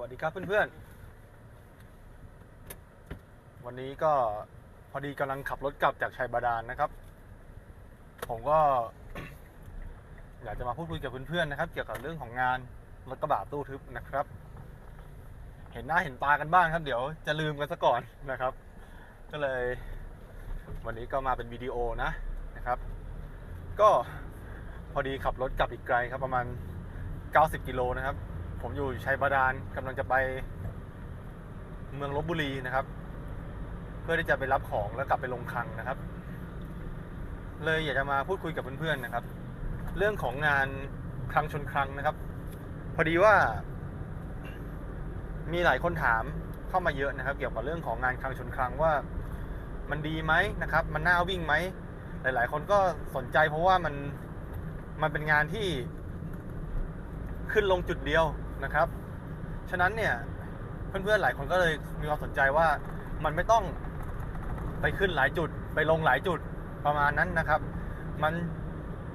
วัสดีครับเพื่อนๆ วันนี้ก็พอดีกำลังขับรถกลับจากชัยบาดาลนะครับ ผมก็ อยากจะมาพูดคุยกับเพื่อนๆนะครับ เกี่ยวกับเรื่องของงานรถกระบะตู้ทึบนะครับ เห็นหน้าเห็นตากันบ้างครับ เดี๋ยวจะลืมกันซะก่อนนะครับ ก็เลย วันนี้ก็มาเป็นวิดีโอนะนะครับ ก็พอดีขับรถกลับอีกไกลครับประมาณ 90 กิโลนะครับ ผมอยู่ชัยบาดาลกำลังจะไปเมืองลบบุรีนะครับ เพื่อที่จะไปรับของแล้วกลับไปลงคลังนะครับ เลยอยากจะมาพูดคุยกับเพื่อนๆนะครับ เรื่องของงานคลังชนคลังนะครับ พอดีว่า มีหลายคนถามเข้ามาเยอะนะครับ เกี่ยวกับเรื่องของงานคลังชนคลังว่า มันดีไหมนะครับ มันน่าวิ่งไหมหลาย ๆ คนก็สนใจเพราะว่ามันมันเป็นงานที่ขึ้นลงจุดเดียว นะครับ ฉะนั้นเนี่ยเพื่อนๆหลายคนก็เลยมีความสนใจว่ามันไม่ต้องไปขึ้นหลายจุด ไปลงหลายจุดประมาณนั้นนะครับ มัน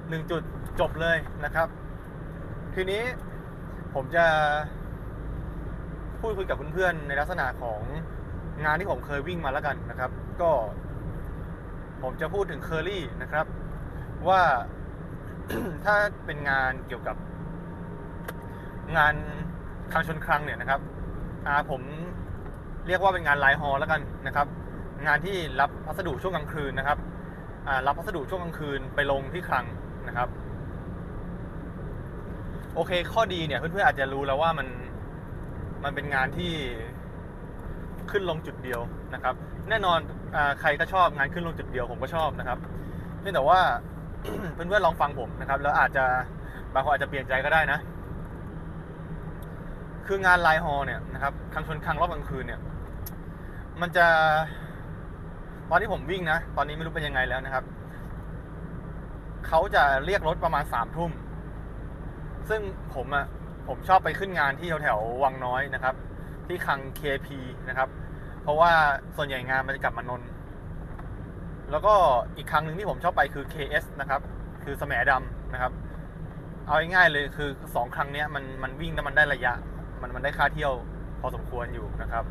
หนึ่งจุดจบเลยนะครับ ทีนี้ผมจะพูดคุยกับเพื่อนๆในลักษณะของงานที่ผมเคยวิ่งมาแล้วกันนะครับ ก็ ผมจะพูดถึงเคอรี่นะครับ ว่าถ้าเป็นงานเกี่ยวกับ งานคลังชนคลังเนี่ยนะครับผมเรียกว่าเป็นงานไลน์ฮอลแล้วกันนะครับ งานที่รับพัสดุช่วงกลางคืนนะครับรับพัสดุช่วงกลางคืนไปลงที่คลังนะครับ โอเค ข้อดีเนี่ยเพื่อนๆอาจจะรู้แล้วว่ามันมันเป็นงานที่ขึ้นลงจุดเดียวนะครับ แน่นอนอใครก็ชอบงานขึ้นลงจุดเดียวผมก็ชอบนะครับเพียงแต่ว่าเพื่อนๆลองฟังผมนะครับ แล้วอาจจะบางคนอาจจะเปลี่ยนใจก็ได้นะ คืองานไลน์ฮอลเนี่ยนะครับครั้งชนครั้งรอบกลางคืนเนี่ย มันจะ ตอนที่ผมวิ่งนะ ตอนนี้ไม่รู้เป็นยังไงแล้วนะครับ เขาจะเรียกรถประมาณสามทุ่ม ซึ่งผมอะผมชอบไปขึ้นงานที่แถวๆวังน้อยนะครับ ที่คลัง KP นะครับ เพราะว่าส่วนใหญ่งานมันจะกลับมานนท์แล้วก็อีกครั้งหนึ่งที่ผมชอบไปคือ KS นะครับ คือสมดำนะครับ เอาง่ายๆเลยคือสองครั้งเนี้ยมันมันวิ่งแล้วมันได้ระยะ มันมันได้ค่าเที่ยวพอสมควรอยู่นะครับ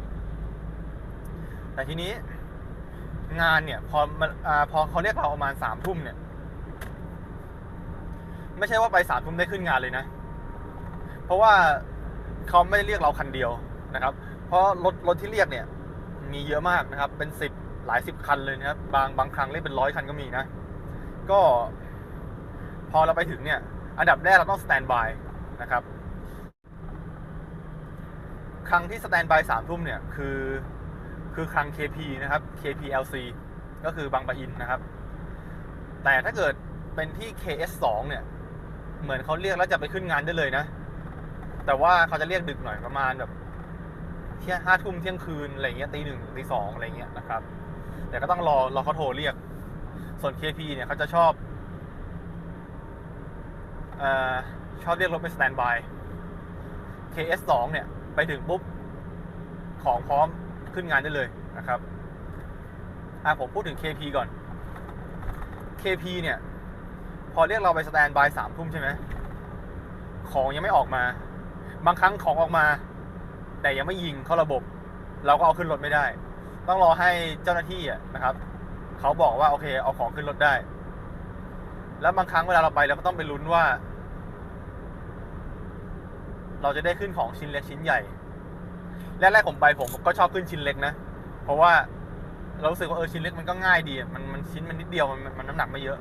แต่ทีนี้งานเนี่ย พอมันอาพอเขาเรียกเราประมาณสามทุ่มเนี่ย ไม่ใช่ว่าไปสามทุ่มได้ขึ้นงานเลยนะ เพราะว่าเขาไม่ได้เรียกเราคันเดียวนะครับ เพราะรถรถที่เรียกเนี่ย มีเยอะมากนะครับ เป็นสิบหลายสิบคันเลยนะครับ บางบางครั้งเรียกเป็นร้อยคันก็มีนะ ก็พอเราไปถึงเนี่ย อันดับแรกเราต้องสแตนบายนะครับ ครั้งที่สแตนบายสามทุ่มเนี่ยคือคือครั้ง KP นะครับ KPLC ก็คือบางปะอินนะครับ แต่ถ้าเกิดเป็นที่ KS2 เนี่ย เหมือนเขาเรียกแล้วจะไปขึ้นงานได้เลยนะ แต่ว่าเขาจะเรียกดึกหน่อยประมาณแบบเที่ยงห้าทุ่มเที่ยงคืนอะไรเงี้ยตีหนึ่งตีสองอะไรเงี้ยนะครับ แต่ก็ต้องรอรอเขาโทรเรียก ส่วน KP เนี่ยเขาจะชอบเอ่อชอบเรียกรถเป็นสแตนบาย KS2 เนี่ย ไปถึงปุ๊บของพร้อมขึ้นงานได้เลยนะครับอะผมพูดถึง KP ก่อน KP เนี่ย พอเรียกเราไปสแตนบายสามทุ่มใช่ไหมของยังไม่ออกมา บางครั้งของออกมา แต่ยังไม่ยิงเข้าระบบ เราก็เอาขึ้นรถไม่ได้ ต้องรอให้เจ้าหน้าที่นะครับเขาบอกว่าโอเคเอาของขึ้นรถได้ แล้วบางครั้งเวลาเราไปเราก็ต้องไปลุ้นว่า เราจะได้ขึ้นของชิ้นเล็กชิ้นใหญ่แรกๆผมไปผมก็ชอบขึ้นชิ้นเล็กนะ เพราะว่าเรารู้สึกว่าเออชิ้นเล็กมันก็ง่ายดี มันมันชิ้นมันนิดเดียวมันมันน้ำหนักไม่เยอะ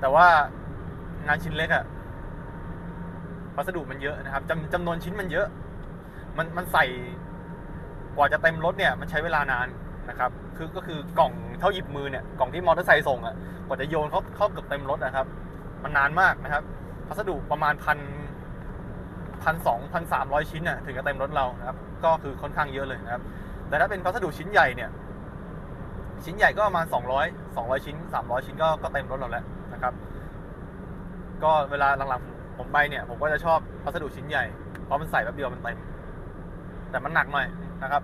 แต่ว่างานชิ้นเล็กอะวัสดุมันเยอะนะครับจำจำนวนชิ้นมันเยอะ มันมันใส่กว่าจะเต็มรถเนี่ยมันใช้เวลานานนะครับ คือก็คือกล่องเท่าหยิบมือเนี่ยกล่องที่มอเตอร์ไซค์ส่งอะกว่าจะโยนเข้าเข้าเกือบเต็มรถนะครับ มันนานมากนะครับพัสดุประมาณพัน พันสองพันสามร้อยชิ้นน่ะถึงจะเต็มรถเรานะครับ ก็คือค่อนข้างเยอะเลยนะครับ แต่ถ้าเป็นพัสดุชิ้นใหญ่เนี่ย ชิ้นใหญ่ก็ประมาณสองร้อยสองร้อยชิ้นสามร้อยชิ้นก็ก็เต็มรถเราแล้วนะครับ ก็เวลาหลังๆผมไปเนี่ย ผมก็จะชอบพัสดุชิ้นใหญ่ เพราะมันใส่แป๊บเดียวมันเต็ม แต่มันหนักหน่อยนะครับ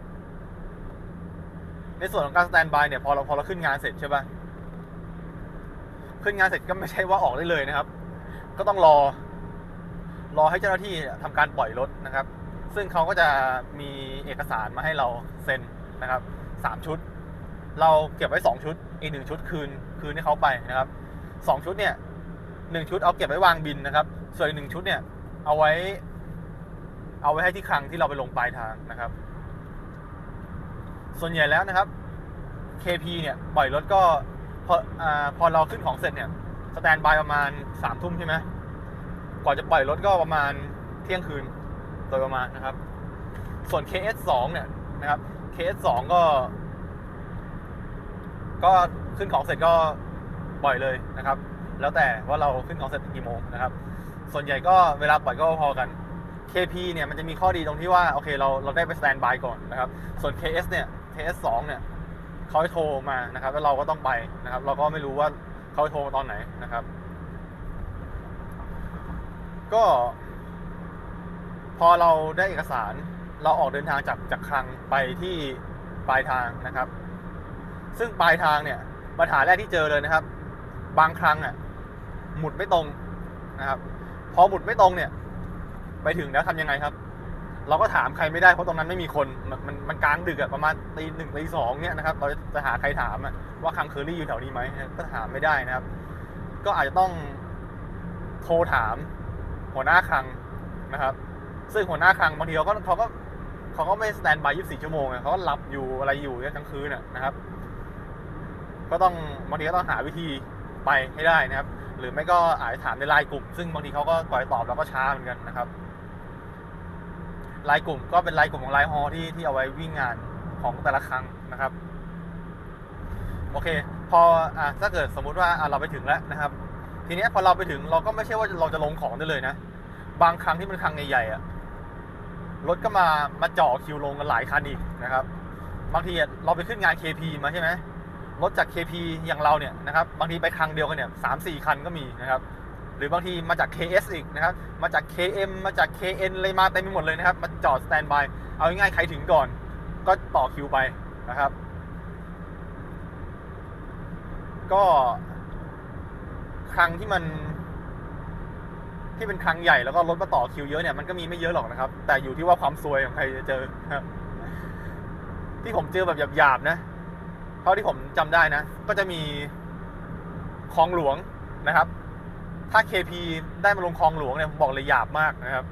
ในส่วนของการสแตนบายเนี่ยพอเราพอเราขึ้นงานเสร็จใช่ปะขึ้นงานเสร็จก็ไม่ใช่ว่าออกได้เลยนะครับ ก็ต้องรอ รอให้เจ้าหน้าที่ทำการปล่อยรถนะครับ ซึ่งเขาก็จะมีเอกสารมาให้เราเซ็นนะครับสามชุด เราเก็บไว้สองชุด อีกหนึ่งชุดคืนคืนให้เขาไปนะครับสองชุดเนี่ยหนึ่งชุดเอาเก็บไว้วางบินนะครับ ส่วนอีกหนึ่งชุดเนี่ยเอาไว้ เอาไว้ให้ที่คลังที่เราไปลงปลายทางนะครับ ส่วนใหญ่แล้วนะครับ KP เนี่ยปล่อยรถก็พออพอเราขึ้นของเสร็จเนี่ยสแตนบายประมาณสามทุ่มใช่ไหม กว่าจะปล่อยรถก็ประมาณเที่ยงคืนโดยประมาณนะครับ ส่วน KS 2 เนี่ยนะครับ KS 2 ก็ ก็ขึ้นของเสร็จก็ปล่อยเลยนะครับ แล้วแต่ว่าเราขึ้นของเสร็จกี่โมงนะครับ ส่วนใหญ่ก็เวลาปล่อยก็พอกัน KP เนี่ยมันจะมีข้อดีตรงที่ว่าโอเคเราเราได้ไปสแตนบายก่อนนะครับ ส่วน KS เนี่ย KS 2 เนี่ยเขาโทรมานะครับ แล้วเราก็ต้องไปนะครับ เราก็ไม่รู้ว่าเขาโทรมาตอนไหนนะครับ ก็ พอเราได้เอกสารเราออกเดินทางจากจากคลังไปที่ปลายทางนะครับ ซึ่งปลายทางเนี่ยปัญหาแรกที่เจอเลยนะครับ บางครั้งอะหมุดไม่ตรงนะครับ พอหมุดไม่ตรงเนี่ย ไปถึงแล้วทำยังไงครับ เราก็ถามใครไม่ได้เพราะตรงนั้นไม่มีคนมันมันมันกลางดึกอะประมาณตีหนึ่งตีสองเนี่ยนะครับ เราจะหาใครถามอะว่าคังเคอรี่อยู่แถวนี้ไหมก็ถามไม่ได้นะครับ ก็อาจจะต้องโทรถาม หัวหน้าคลังนะครับ ซึ่งหัวหน้าคลังบางทีเขาก็เขาก็เขาก็ไม่สแตนบาย 24 ชั่วโมงเขาก็หลับอยู่อะไรอยู่ยกลางคืนนะครับ ก็ต้องบางทีก็ต้องหาวิธีไปให้ได้นะครับ หรือไม่ก็อาจจะถามในไลน์กลุ่ม ซึ่งบางทีเขาก็กว่าจะตอบเราก็ช้าเหมือนกันนะครับไลน์กลุ่มก็เป็นไลน์กลุ่มของไลน์ฮอที่ที่เอาไว้วิ่งงานของแต่ละครั้งนะครับ โอเค พออถ้าเกิดสมมุติว่าเราไปถึงแล้วนะครับ ทีนี้พอเราไปถึงเราก็ไม่ใช่ว่าเราจะลงของได้เลยนะ บางครั้งที่มันครั้งใหญ่ๆอะรถก็มามาจ่อคิวลงกันหลายคันอีกนะครับ บางทีเราไปขึ้นงาน KP มาใช่ไหมรถจาก KP อย่างเราเนี่ยนะครับบางทีไปครั้งเดียวกันเนี่ยสามสี่คันก็มีนะครับ หรือบางทีมาจาก KS อีกนะครับ มาจาก KM มาจาก KN เลยมาเต็มไปหมดเลยนะครับ มาจอดสแตนบายเอาง่ายๆใครถึงก่อน ก็ต่อคิวไปนะครับ ก็ ครั้งที่มัน ที่เป็นครั้งใหญ่แล้วก็รถมาต่อคิวเยอะเนี่ยมันก็มีไม่เยอะหรอกนะครับ แต่อยู่ที่ว่าความซวยของใครจะเจอครับ ที่ผมเจอแบบหยาบๆนะเท่าที่ผมจำได้นะ ก็จะมีคลองหลวงนะครับ ถ้า KP ได้มาลงคลองหลวงเนี่ยผมบอกเลยหยาบมากนะครับ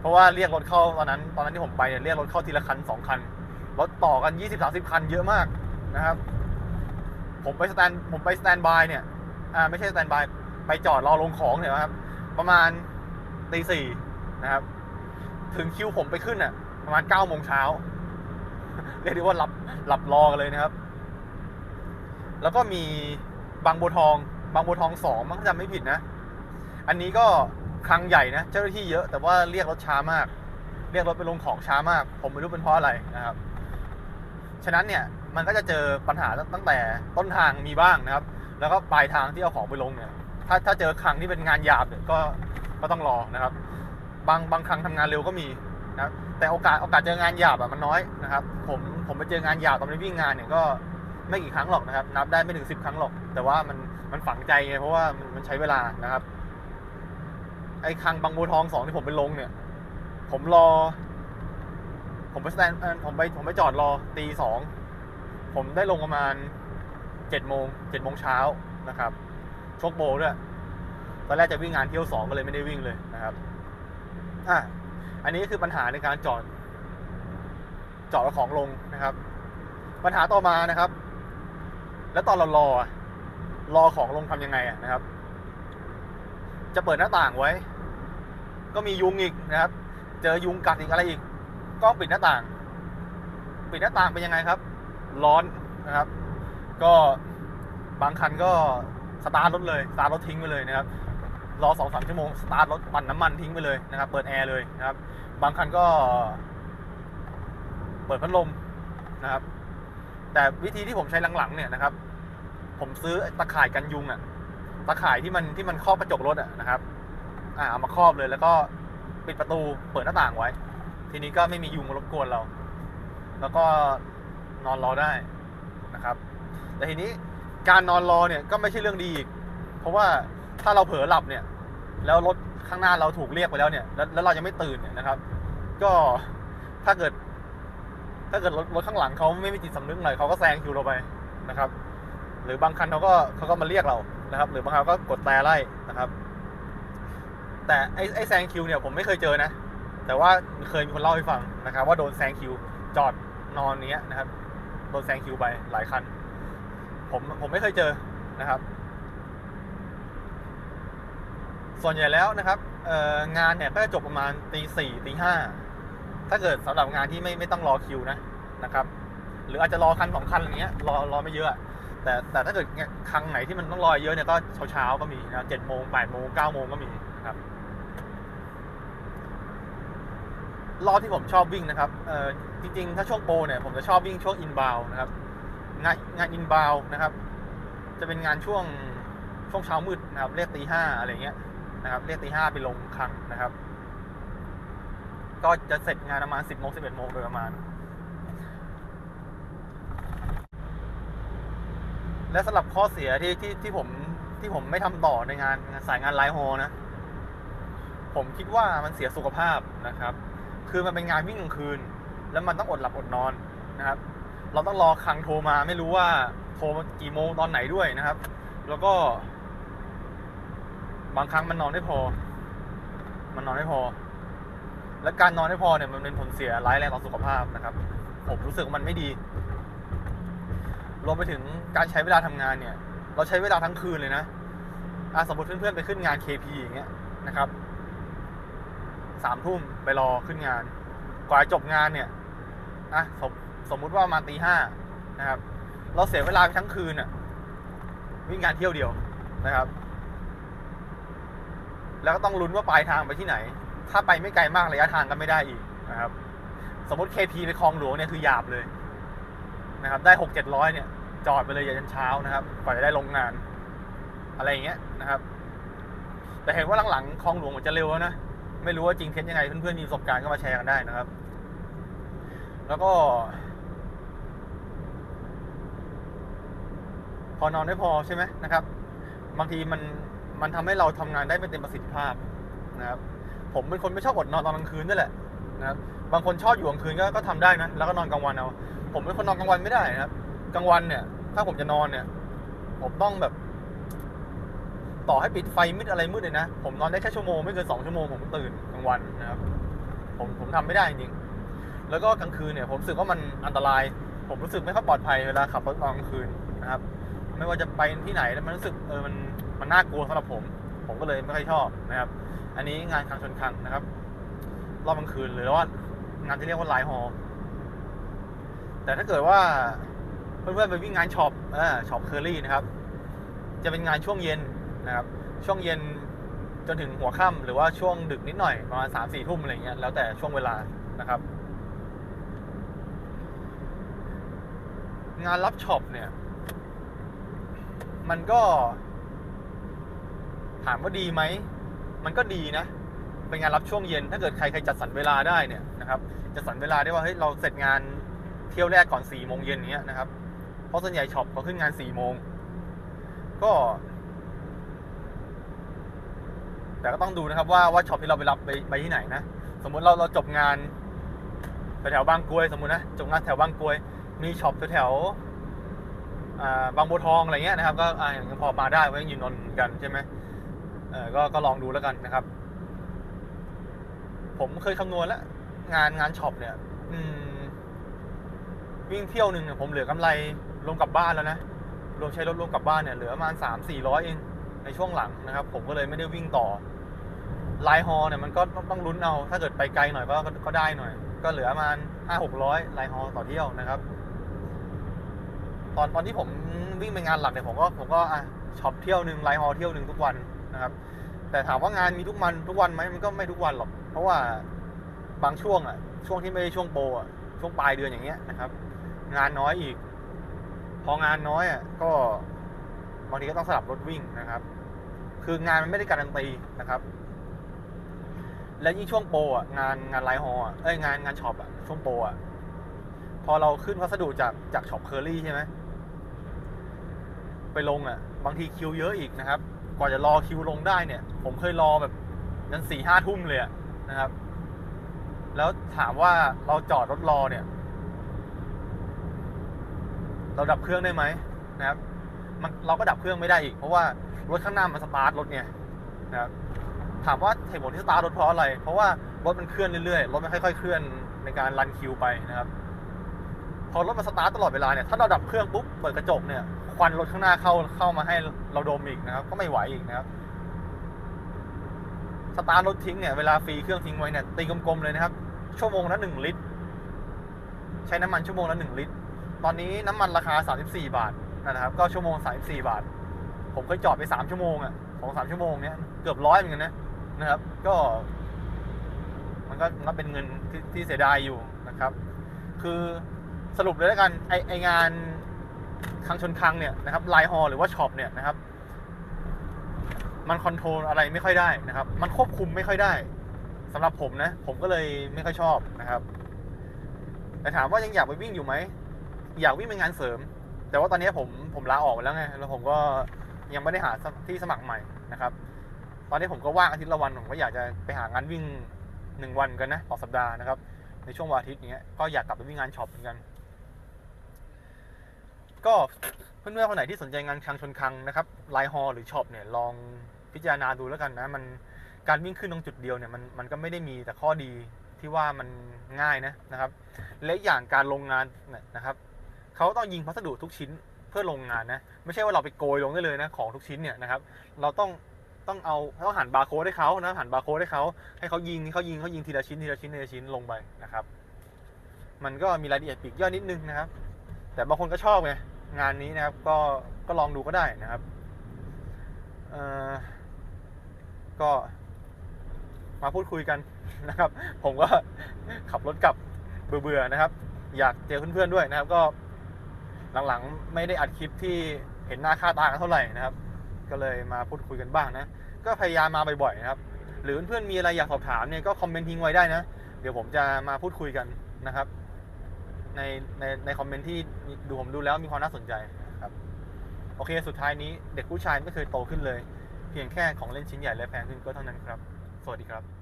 เพราะว่าเรียกรถเข้าตอนนั้น ตอนนั้นที่ผมไปเนี่ยเรียกรถเข้าทีละคันสองคันรถต่อกันยี่สิบสาสิบคันเยอะมากนะครับ ผมไปสแตนผมไปสแตนบายเนี่ย อ่าไม่ใช่สแตนบาย ไปจอดรอลงของเนี่ยครับ ประมาณตีสี่นะครับ ถึงคิวผมไปขึ้นอะ ประมาณเก้าโมงเช้าเรียกได้ว่าหลับหลับรอกันเลยนะครับ แล้วก็มีบางบัวทอง บางบัวทองสองมั้งจำไม่ผิดนะ อันนี้ก็คลังใหญ่นะ เจ้าหน้าที่เยอะ แต่ว่าเรียกรถช้ามาก เรียกรถไปลงของช้ามาก ผมไม่รู้เป็นเพราะอะไรนะครับ ฉะนั้นเนี่ยมันก็จะเจอปัญหาตั้งแต่ต้นทางมีบ้างนะครับ แล้วก็ปลายทางที่เอาของไปลงเนี่ย ถ้าถ้าเจอครั้งที่เป็นงานหยาบเนี่ยก็ก็ต้องรอนะครับ บางบางครั้งทำงานเร็วก็มีนะแต่โอกาสโอกาสเจองานหยาบอะมันน้อยนะครับผมผมไปเจองานหยาบตอนไปวิ่งงานเนี่ยก็ไม่กี่ครั้งหรอกนะครับ นับได้ไม่ถึงสิบครั้งหรอก แต่ว่ามันมันฝังใจไงเพราะว่ามันมันใช้เวลานะครับไอ้ครั้งบางบัวทองสองที่ผมไปลงเนี่ย ผมรอ ผมไปสแตนผมไปผมไปจอดรอตีสองผมได้ลงประมาณเจ็ดโมงเจ็ดโมงเช้านะครับ ชคโบด้วยตอนแรกจะวิ่งงานเที่ยวสองก็เลยไม่ได้วิ่งเลยนะครับอะอันนี้คือปัญหาในการจอด จอดของลงนะครับ ปัญหาต่อมานะครับ แล้วตอนเรารอรอของลงทำยังไงอะนะครับ จะเปิดหน้าต่างไว้ ก็มียุงอีกนะครับ เจอยุงกัดอีกอะไรอีกก็ปิดหน้าต่าง ปิดหน้าต่างเป็นยังไงครับ ร้อนนะครับ ก็บางคันก็ สตาร์ทรถเลยสตาร์ทรถทิ้งไปเลยนะครับรอสองสามชั่วโมงสตาร์ทรถปั่นน้ำมันทิ้งไปเลยนะครับ เปิดแอร์เลยนะครับ บางคันก็ เปิดพัดลมนะครับ แต่วิธีที่ผมใช้หลังๆเนี่ยนะครับ ผมซื้อตะข่ายกันยุงอะตะข่ายที่มันที่มันครอบกระจกรถอะนะครับ อ่าเอามาครอบเลยแล้วก็ปิดประตูเปิดหน้าต่างไว้ ทีนี้ก็ไม่มียุงมารบกวนเรา แล้วก็นอนรอได้นะครับ แต่ทีนี้ การนอนรอเนี่ยก็ไม่ใช่เรื่องดีอีก เพราะว่าถ้าเราเผลอหลับเนี่ย แล้วรถข้างหน้าเราถูกเรียกไปแล้วเนี่ย แล้วแล้วเรายังไม่ตื่นเนี่ยนะครับ ก็ถ้าเกิด ถ้าเกิดรถรถข้างหลังเขาไม่มีจิตสำนึกหน่อยเขาก็แซงคิวเราไปนะครับ หรือบางคันเขาก็เขาก็มาเรียกเรานะครับ หรือบางคันก็กดแต่ไล่นะครับ แต่ไอ้ไอ้แซงคิวเนี่ยผมไม่เคยเจอนะ แต่ว่าเคยมีคนเล่าให้ฟังนะครับ ว่าโดนแซงคิวจอดนอนเงี้ยนะครับ โดนแซงคิวไปหลายคัน ผมผมไม่เคยเจอนะครับ ส่วนใหญ่แล้วนะครับงานเนี่ยก็จะจบประมาณตีสี่ตีห้าถ้าเกิดสำหรับงานที่ไม่ไม่ต้องรอคิวนะนะครับ หรืออาจจะรอคันสองคันอย่างเงี้ยรอรอไม่เยอะ แต่แต่ถ้าเกิดครั้งไหนที่มันต้องรอเยอะเนี่ยก็เช้าเช้าก็มีนะเจ็ดโมงแปดโมงเก้าโมงก็มีนะครับรอบที่ผมชอบวิ่งนะครับเอ่อจริงๆ ถ้าช่วงโปรเนี่ยผมจะชอบวิ่งช่วงอินบาวนะครับ งานงานอินบาวนะครับ จะเป็นงานช่วงช่วงเช้ามืดนะครับเรียกตีห้าอะไรเงี้ยนะครับเรียกตีห้าไปลงคลังนะครับ ก็จะเสร็จงานประมาณสิบโมงสิบเอ็ดโมงโดยประมาณ และสำหรับข้อเสียที่ที่ที่ผมที่ผมไม่ทำต่อในงานสายงานไลฟ์โฮนะ ผมคิดว่ามันเสียสุขภาพนะครับ คือมันเป็นงานวิ่งกลางคืน แล้วมันต้องอดหลับอดนอนนะครับ เราต้องรอคังโทรมาไม่รู้ว่าโทรกี่โมงตอนไหนด้วยนะครับ แล้วก็ บางครั้งมันนอนไม่พอ มันนอนไม่พอ และการนอนไม่พอเนี่ยมันเป็นผลเสียร้ายแรงต่อสุขภาพนะครับ ผมรู้สึกมันไม่ดีรวมไปถึงการใช้เวลาทำงานเนี่ย เราใช้เวลาทั้งคืนเลยนะอะสมมติเพื่อนๆไปขึ้นงาน KP อย่างเงี้ยนะครับสามทุ่มไปรอขึ้นงาน กว่าจะจบงานเนี่ยอะสม สมมุติว่ามาตีห้านะครับ เราเสียเวลาไปทั้งคืนอะวิ่งงานเที่ยวเดียวนะครับ แล้วก็ต้องลุ้นว่าปลายทางไปที่ไหน ถ้าไปไม่ไกลมากระยะทางก็ไม่ได้อีกนะครับ สมมติ KP ไปคลองหลวงเนี่ยคือหยาบเลยนะครับ ได้หกเจ็ดร้อยเนี่ย จอดไปเลยยันเช้านะครับกว่าจะได้ลงงาน อะไรอย่างเงี้ยนะครับ แต่เห็นว่าหลังๆคลองหลวงมันจะเร็วแล้วนะไม่รู้ว่าจริงเท็จยังไงเพื่อนๆมีประสบการณ์ก็มาแชร์กันได้นะครับ แล้วก็ พอนอนไม่พอใช่ไหมนะครับ บางทีมันมันทำให้เราทำงานได้ไม่เต็มประสิทธิภาพนะครับ ผมเป็นคนไม่ชอบอดนอนตอนกลางคืนด้วยแหละนะครับ บางคนชอบอยู่กลางคืนก็ก็ทำได้นะแล้วก็นอนกลางวันเอาผมเป็นคนนอนกลางวันไม่ได้นะครับกลางวันเนี่ย ถ้าผมจะนอนเนี่ย ผมต้องแบบ ต่อให้ปิดไฟมืดอะไรมืดเลยนะผมนอนได้แค่ชั่วโมงไม่เกินสองชั่วโมงผมตื่นกลางวันนะครับ ผมผมทำไม่ได้จริงแล้วก็กลางคืนเนี่ยผมรู้สึกว่ามันอันตราย ผมรู้สึกไม่ค่อยปลอดภัยเวลาขับรถตอนกลางคืนนะครับ ไม่ว่าจะไปที่ไหนแล้วมันรู้สึกเออมันมันน่ากลัวสำหรับผม ผมก็เลยไม่ค่อยชอบนะครับ อันนี้งานคลังชนคลังนะครับ รอบกลางคืนหรือว่างานที่เรียกว่าไลน์ฮอลแต่ถ้าเกิดว่าเพื่อนๆไปวิ่งงานช็อปอ่าช็อปเคอรี่นะครับ จะเป็นงานช่วงเย็นนะครับ ช่วงเย็นจนถึงหัวค่ำหรือว่าช่วงดึกนิดหน่อยประมาณสามสี่ทุ่มอะไรเงี้ยแล้วแต่ช่วงเวลานะครับ งานรับช็อปเนี่ย มันก็ ถามว่าดีไหม มันก็ดีนะ เป็นงานรับช่วงเย็น ถ้าเกิดใครใครจัดสรรเวลาได้เนี่ยนะครับ จัดสรรเวลาได้ว่าเฮ้ยเราเสร็จงานเที่ยวแรกก่อนสี่โมงเย็นเนี้ยนะครับ เพราะส่วนใหญ่ช็อปเขาขึ้นงานสี่โมง ก็ แต่ก็ต้องดูนะครับว่าว่าช็อปที่เราไปรับไปไปที่ไหนนะ สมมุติเราเราจบงานแถวบางกรวยสมมุตินะ จบงานแถวบางกรวย มีช็อปแถวๆอ่า บางบัวทองอะไรเงี้ยนะครับ ก็อ่ายังพอมาได้เพราะยังอยู่นนท์เหมือนกันใช่ไหมก็ก็ลองดูแล้วกันนะครับ ผมเคยคำนวณแล้ว งานงานช็อปเนี่ยวิ่งเที่ยวหนึ่งเนี่ยผมเหลือกำไรรวมกลับบ้านแล้วนะรวมใช้รถรวมกลับบ้านเนี่ยเหลือประมาณสามสี่ร้อยเองในช่วงหลังนะครับ ผมก็เลยไม่ได้วิ่งต่อไลน์ฮอลเนี่ยมันก็ต้องลุ้นเอา ถ้าเกิดไปไกลหน่อยก็ก็ได้หน่อย ก็เหลือประมาณห้าหกร้อยไลน์ฮอลต่อเที่ยวนะครับ ตอนตอนที่ผมวิ่งไปงานหลักเนี่ยผมก็ผมก็อะช็อปเที่ยวหนึ่งไลน์ฮอลเที่ยวหนึ่งทุกวันนะครับ แต่ถามว่างานมีทุกวันทุกวันไหมมันก็ไม่ทุกวันหรอก เพราะว่าบางช่วงอะ ช่วงที่ไม่ใช่ช่วงโปรอะช่วงปลายเดือนอย่างเงี้ยนะครับ งานน้อยอีก พองานน้อยอะก็บางทีก็ต้องสลับรถวิ่งนะครับ คืองานมันไม่ได้การันตีนะครับ และยิ่งช่วงโปรอะงานงานไลน์ฮอลอะเอ้ยงานงานช็อปอะช่วงโปรอะพอเราขึ้นพัสดุจากจากช็อปเคอรี่ใช่ไหม ไปลงอะ บางทีคิวเยอะอีกนะครับ กว่าจะรอคิวลงได้เนี่ย ผมเคยรอแบบยันสี่ห้าทุ่มเลยะนะครับ แล้วถามว่าเราจอดรถรอเนี่ย เราดับเครื่องได้ไหมนะครับ มันเราก็ดับเครื่องไม่ได้อีก เพราะว่ารถข้างหน้ามันสตาร์ทรถเนี่ยนะครับถามว่าเหตุผลที่สตาร์ทรถเพราะอะไร เพราะว่ารถมันเคลื่อนเรื่อยๆ รถมันค่อยๆเคลื่อนในการรันคิวไปนะครับ พอรถมันสตาร์ทตลอดเวลาเนี่ยถ้าเราดับเครื่องปุ๊บเปิดกระจกเนี่ยควันรถข้างหน้าเข้าเข้ามาให้เราดมอีกนะครับ ก็ไม่ไหวอีกนะครับสตาร์ทรถทิ้งเนี่ยเวลาฟรีเครื่องทิ้งไว้เนี่ยตีกลมๆเลยนะครับ ชั่วโมงละหนึ่งลิตร ใช้น้ำมันชั่วโมงละหนึ่งลิตร ตอนนี้น้ำมันราคา34บสี่บาทนะครับก็ชั่วโมง34บสี่บาท ผมเคยจอดไป3ชั่วโมงอะสองสามชั่วโมงเนี้ยเกือบร้อยเหมือนกันนะนะครับ ก็ มันก็มันเป็นเงินที่ที่เสียดายอยู่นะครับ คือ สรุปเลยแล้วกันไอไองานคังชนคังเนี่ยนะครับไลฮอหรือว่าช็อปเนี่ยนะครับ มันคอนโทรลอะไรไม่ค่อยได้นะครับ มันควบคุมไม่ค่อยได้สำหรับผมนะ ผมก็เลยไม่ค่อยชอบนะครับ แต่ถามว่ายังอยากไปวิ่งอยู่ไหมอยากวิ่งเป็นงานเสริม แต่ว่าตอนนี้ผมผมลาออกไปแล้วไงแล้วผมก็ยังไม่ได้หาที่สมัครใหม่นะครับ ตอนนี้ผมก็ว่างอาทิตย์ละวันผมก็อยากจะไปหางานวิ่งหนึ่งวันกันนะต่อสัปดาห์นะครับ ในช่วงวันอาทิตย์นี้ก็อยากกลับไปวิ่งงานช็อปเหมือนกัน ก็เพื่อนๆคนไหนที่สนใจงานคลังชนคลังนะครับไลฮอหรือช็อปเนี่ยลองพิจารณาดูแล้วกันนะมันการวิ่งขึ้นตรงจุดเดียวเนี่ยมันมันก็ไม่ได้มีแต่ข้อดีที่ว่ามันง่ายนะนะครับ และอย่างการลงงานนะครับเขาต้องยิงพัสดุทุกชิ้นเพื่อลงงานนะไม่ใช่ว่าเราไปโกยลงได้เลยนะของทุกชิ้นเนี่ยนะครับ เราต้องต้องเอาต้องหันบาร์โค้ดให้เขานะหันบาร์โค้ดให้เขาให้เขายิงเขายิงเขายิงทีละชิ้นทีละชิ้นทีละชิ้นลงไปนะครับ มันก็มีรายละเอียดปีกย่อยนิดนึงนะครับ แต่บางคนก็ชอบไง งานนี้นะครับ ก็ก็ลองดูก็ได้นะครับเอ่อก็มาพูดคุยกันนะครับ ผมก็ขับรถกลับเบื่อๆนะครับ อยากเจอเพื่อนๆด้วยนะครับ ก็หลังๆไม่ได้อัดคลิปที่เห็นหน้าค่าตากันเท่าไหร่นะครับ ก็เลยมาพูดคุยกันบ้างนะ ก็พยายามมาบ่อยๆนะครับ หรือเพื่อนๆมีอะไรอยากสอบถามเนี่ยก็คอมเมนต์ทิ้งไว้ได้นะ เดี๋ยวผมจะมาพูดคุยกันนะครับ ในในในคอมเมนต์ที่ดูผมดูแล้วมีความน่าสนใจครับ โอเคสุดท้ายนี้เด็กผู้ชายไม่เคยโตขึ้นเลย เพียงแค่ของเล่นชิ้นใหญ่และแพงขึ้นก็เท่านั้นครับ สวัสดีครับ